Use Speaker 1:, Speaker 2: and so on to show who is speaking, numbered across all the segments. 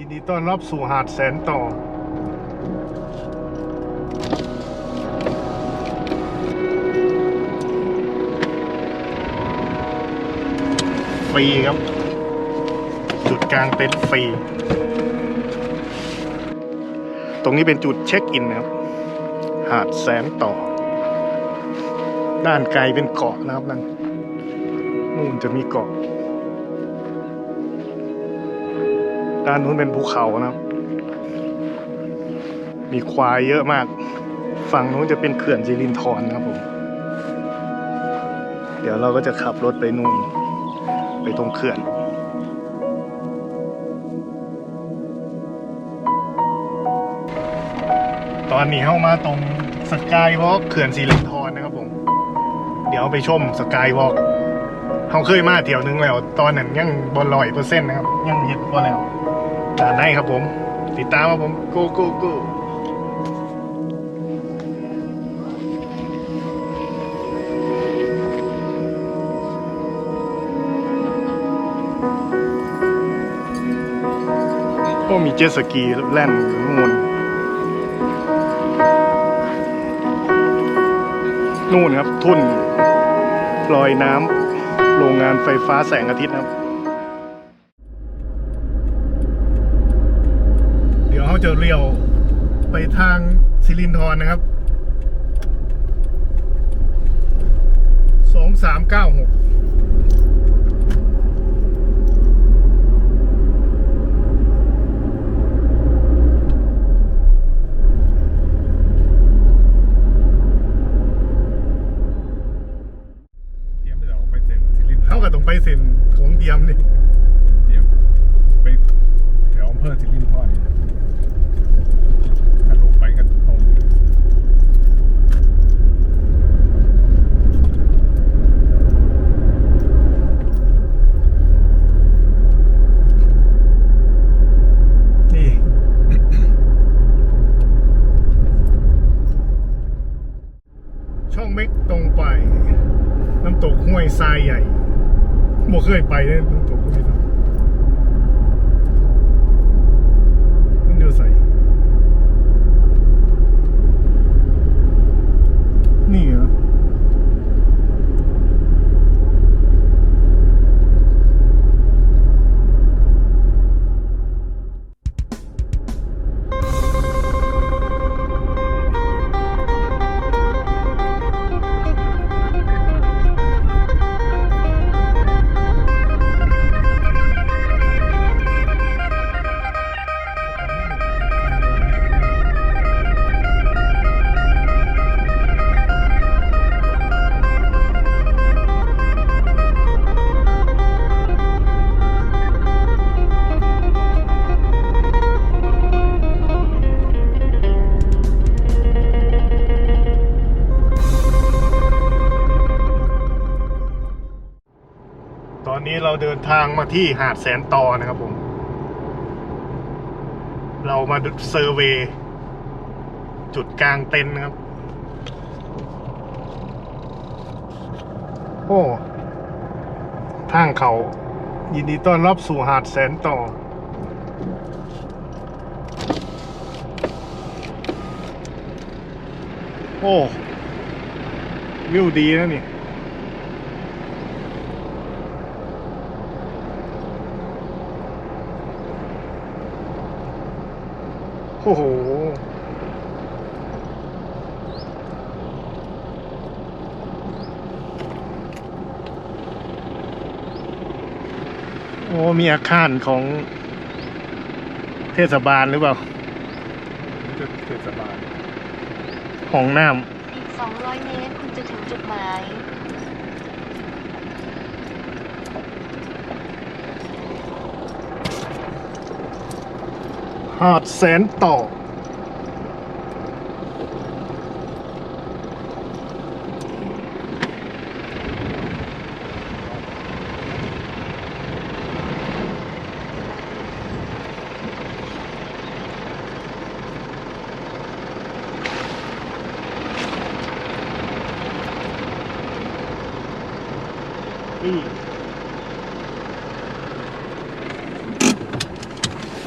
Speaker 1: ยินดีต้อนรับสู่หาดแสนต่อ ฟรีครับ จุดกลางเต็นท์ฟรี ตรงนี้เป็นจุดเช็คอินนะครับ หาดแสนต่อ ด้านไกลเป็นเกาะนะครับนั่นนู่นจะมีเกาะ ด้านนู้นเป็นภูเขานะครับ มีควายเยอะมาก ฝั่งนู้นจะเป็นเขื่อนสิรินธรนะครับผม เดี๋ยวเราก็จะขับรถไปนู่น ไปตรงเขื่อนตอนนี้เข้ามาตรงสกายวอล์กเขื่อนสิรินธรนะครับผม เดี๋ยวไปชมสกายวอล์ก เขาเคยมาเที่ยวนึงแล้ว ตอนนั้นยังบอลลอยเปอร์เซ็นต์นะครับ ยังเห็ดบอลแล้วด่านในครับผม ติดตามครับผมกูกูกูก็มีเจ็ตสกีแล่นอยู่ข้างบนนู่นครับ ทุ่นลอยน้ำ โรงงานไฟฟ้าแสงอาทิตย์ครับ เดี๋ยวเขาจะเลี้ยวไปทางสิรินทรนะครับสองสามเก้าหก
Speaker 2: เตรียมจะออกไปเซ็นสิรินธร
Speaker 1: สินของเตรียมนี่
Speaker 2: เตรียมไปแถวอำเภอสิรินธรนี่ถ้าลงไปก็ตรง
Speaker 1: นี่ ช่องเม็กตรงไป น้ำตกห้วยทรายใหญ่ บ่เคยไปเลยน้ำตกห้วยทรายมัน ตอนนี้เราเดินทางมาที่หาดแสนตอนะครับผม เรามาดูเซอร์เวย์จุดกลางเต็นท์นะครับ โอ้ ทางเขา ยินดีต้อนรับสู่หาดแสนต่อโอ้ วิวดีนะนี่ โอ้โห โอ้ มีอาคารของเทศบาลหรือเปล่า
Speaker 2: จุดเทศบาล
Speaker 1: ห้องน้
Speaker 3: อีก 200 เมตร คุณจะถึงจุดหมาย
Speaker 1: หาดแสนต่อ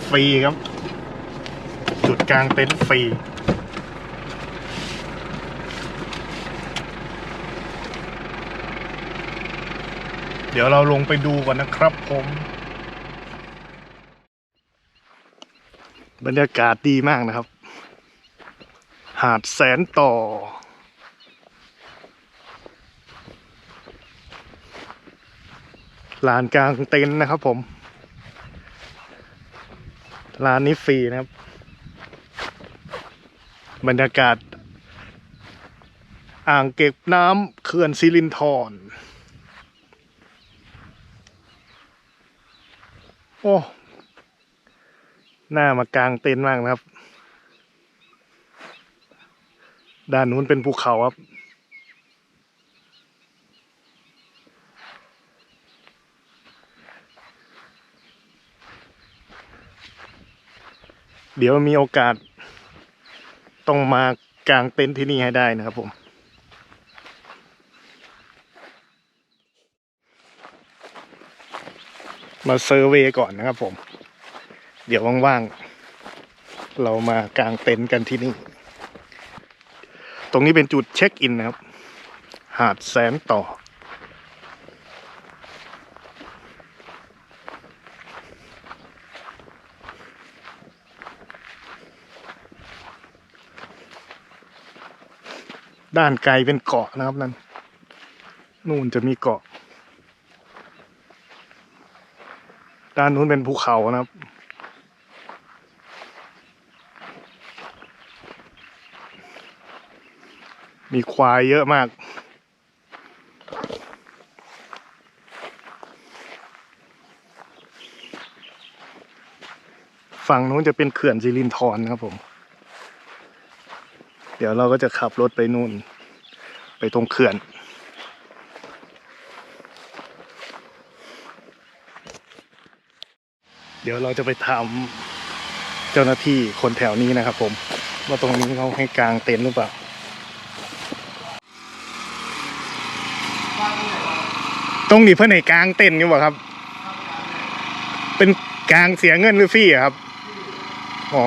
Speaker 1: ฟรีครับ จุดกลางเต็นท์ฟรีเดี๋ยวเราลงไปดูก่อนนะครับผม บรรยากาศดีมากนะครับ หาดแสนต่อ ลานกลางเต็นท์นะครับผมร้านนี้ฟรีนะครับ บรรยากาศ อ่างเก็บน้ำเขื่อนซิลินทรโอ้หน้ามากลางเต็นท์มากนะครับ ด้านนู้นเป็นภูเขาครับ เดี๋ยวมีโอกาส ต้องมากางเต็นท์ที่นี่ให้ได้นะครับผม มาเซอร์เวย์ก่อนนะครับผม เดี๋ยวว่างๆ เรามากางเต็นท์กันที่นี่ ตรงนี้เป็นจุดเช็คอินนะครับ หาดแสนต่อ ด้านไกลเป็นเกาะนะครับนั่นนู่นจะมีเกาะ ด้านนู้นเป็นภูเขานะครับ มีควายเยอะมากฝั่งนู้นจะเป็นเขื่อนสิรินธรนะครับผม เดี๋ยวเราก็จะขับรถไปนู่น ไปตรงเขื่อน เดี๋ยวเราจะไปถามเจ้าหน้าที่คนแถวนี้นะครับผม ว่าตรงนี้เขาให้กางเต็นท์หรือเปล่าตรงนี้เพื่อนให้กางเต็นท์อยู่เปล่ครับ เป็นกางเสียเงินหรือฟรี่ครับ อ๋อ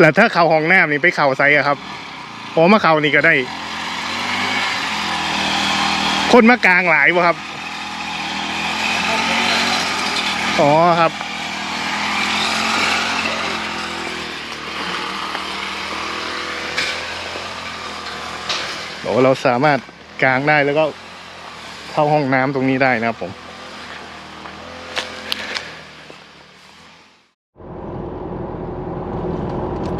Speaker 1: แล้วถ้าเข่าห้องน้ำนี่ไปเข่าไซอะครับอ๋อมาเข่านี่ก็ได้ คนมากลางหลายวะครับ อ๋อครับโอ้เราสามารถกางได้แล้วก็เข้าห้องน้ำตรงนี้ได้นะครับผม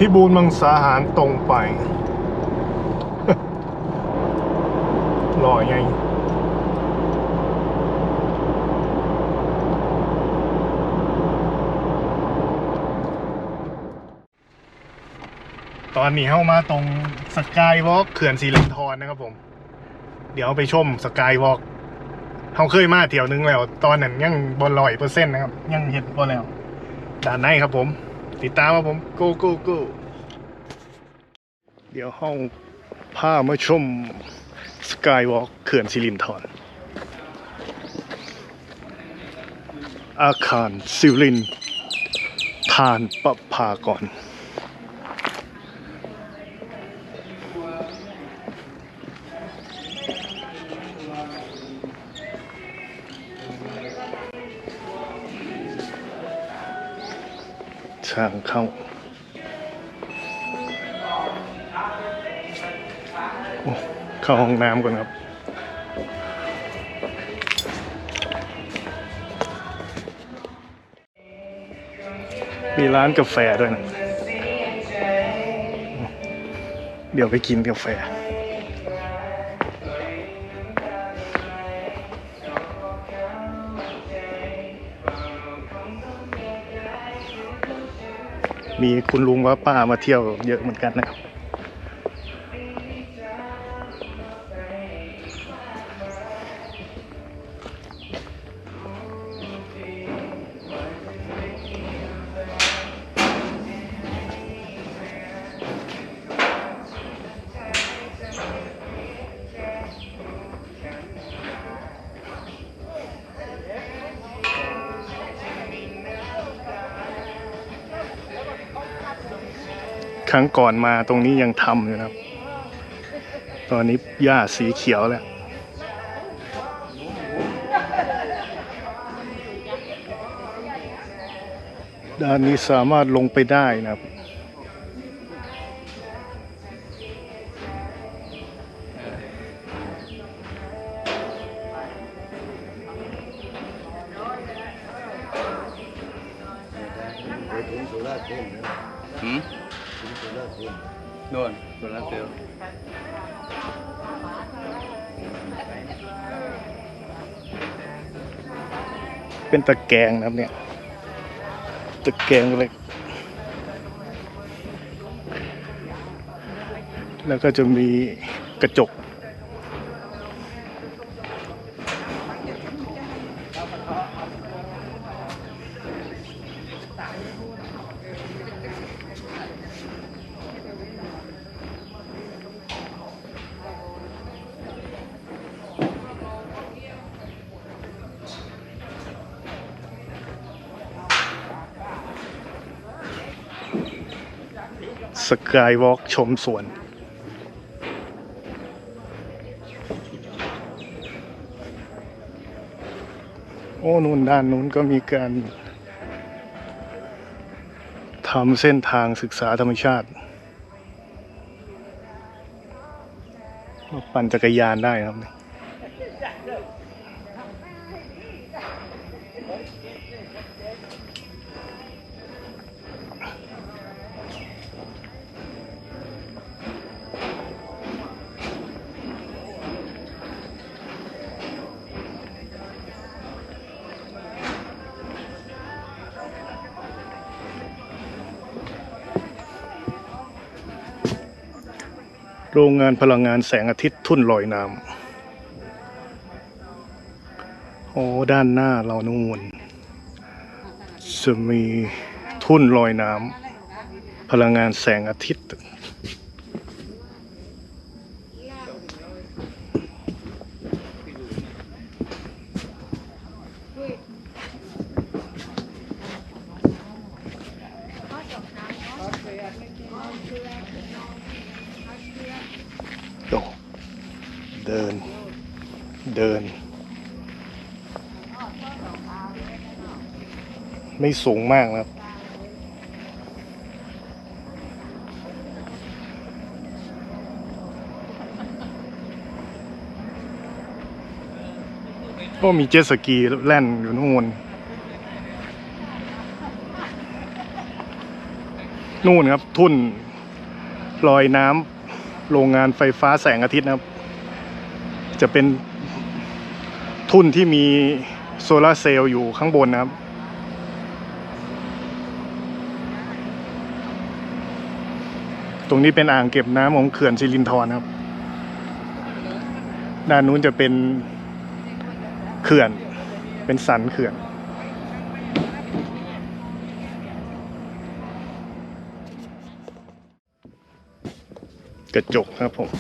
Speaker 1: พี่บูนมังสาหารตรงไปหล่อไงตอนนี้เข้ามาตรงสกายวอล์กเขื่อนสีเลนทรนะครับผม เดี๋ยวไปชมสกายวอล์กเขาเคยมาเที่ยวนึงแล้ว ตอนนั้นยังบอลลอยเปอร์เซ็นต์นะครับ ยังเห็นบอลแล้วด้านในครับผม ติดตามมาผมโกโกโก้เดี๋ยวห้องผ้ามาชมสกายวอล์กเขื่อนสิรินธรอาคารสิรินทานประภากร ทางเข้า เข้าห้องน้ำก่อนครับ มีร้านกาแฟด้วยนะ เดี๋ยวไปกินกาแฟ มีคุณลุงว่าป้ามาเที่ยวเยอะเหมือนกันนะครับ ครั้งก่อนมาตรงนี้ยังทำอยู่นะครับ ตอนนี้หญ้าสีเขียวแล้วด้านนี้สามารถลงไปได้นะครับ ตะแกรงนะครับเนี่ย ตะแกรงเล็ก แล้วก็จะมีกระจก สกายวอล์กชมสวน โอ้นู่นด้านนู้นก็มีการทำเส้นทางศึกษาธรรมชาติมาปั่นจักรยานได้ครับ โรงงานพลังงานแสงอาทิตย์ทุ่นลอยน้ำโอ้ด้านหน้าเรานู่นจะมีทุ่นลอยน้ำพลังงานแสงอาทิตย์ โอ้เดิน เดิน ไม่สูงมากนะครับ ก็มีเจ็ตสกีแล่นอยู่นู่นนู่นครับ ทุ่นลอยน้ำโรงงานไฟฟ้าแสงอาทิตย์นะครับ จะเป็นทุ่นที่มีโซลาร์เซลล์อยู่ข้างบนนะครับ ตรงนี้เป็นอ่างเก็บน้ำของเขื่อนสิรินธรครับ ด้านนู้นจะเป็นเขื่อน เป็นสันเขื่อน กระจกครับผม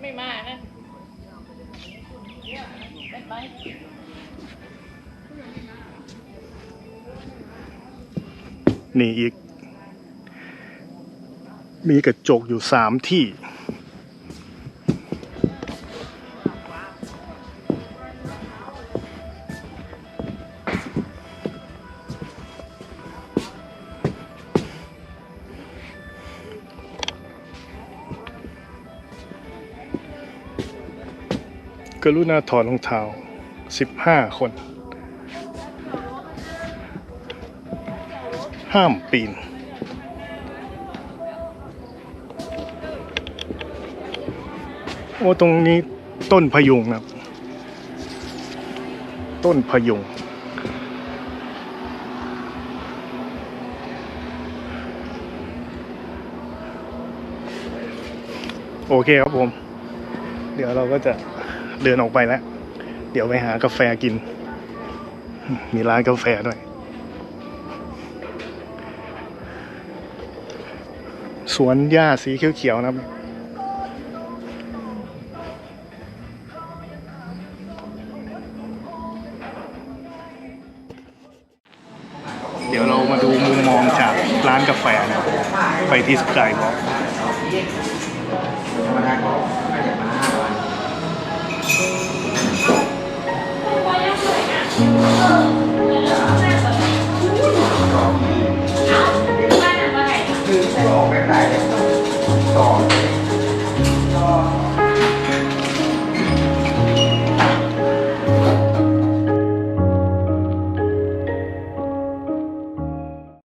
Speaker 4: ไม่มานะ
Speaker 1: นี่อีก มีกระจกอยู่สามที่ กรุณาถอดรองเท้าสิบห้าคน ห้ามปีน โอ้ตรงนี้ต้นพยุงนะครับ ต้นพยุงโอเคครับผม เดี๋ยวเราก็จะเดินออกไปแล้ว เดี๋ยวไปหากาแฟกิน มีร้านกาแฟด้วย สวนหญ้าสีเขียวๆนะครับ เดี๋ยวเรามาดูมุมมองจากร้านกาแฟนะไปที่สกายบอก Thank you.